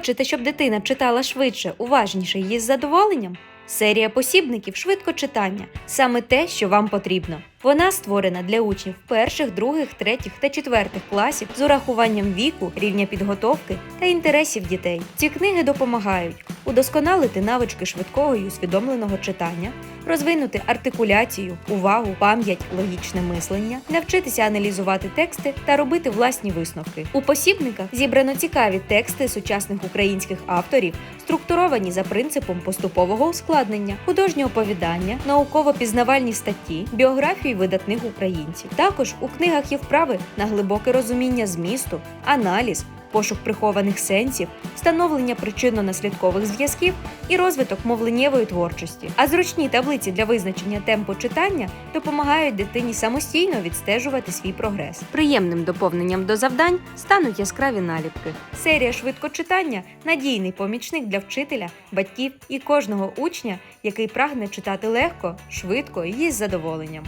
Хочете, щоб дитина читала швидше, уважніше і з задоволенням? Серія посібників швидкочитання саме те, що вам потрібно. Вона створена для учнів перших, других, третіх та четвертих класів з урахуванням віку, рівня підготовки та інтересів дітей. Ці книги допомагають удосконалити навички швидкого і усвідомленого читання, розвинути артикуляцію, увагу, пам'ять, логічне мислення, навчитися аналізувати тексти та робити власні висновки. У посібниках зібрано цікаві тексти сучасних українських авторів, структуровані за принципом поступового ускладнення, художнє оповідання, науково-пізнавальні статті, біографії видатних українців. Також у книгах є вправи на глибоке розуміння змісту, аналіз. Пошук прихованих сенсів, встановлення причинно-наслідкових зв'язків і розвиток мовленнєвої творчості. А зручні таблиці для визначення темпу читання допомагають дитині самостійно відстежувати свій прогрес. Приємним доповненням до завдань стануть яскраві наліпки. Серія швидкочитання надійний помічник для вчителя, батьків і кожного учня, який прагне читати легко, швидко і з задоволенням.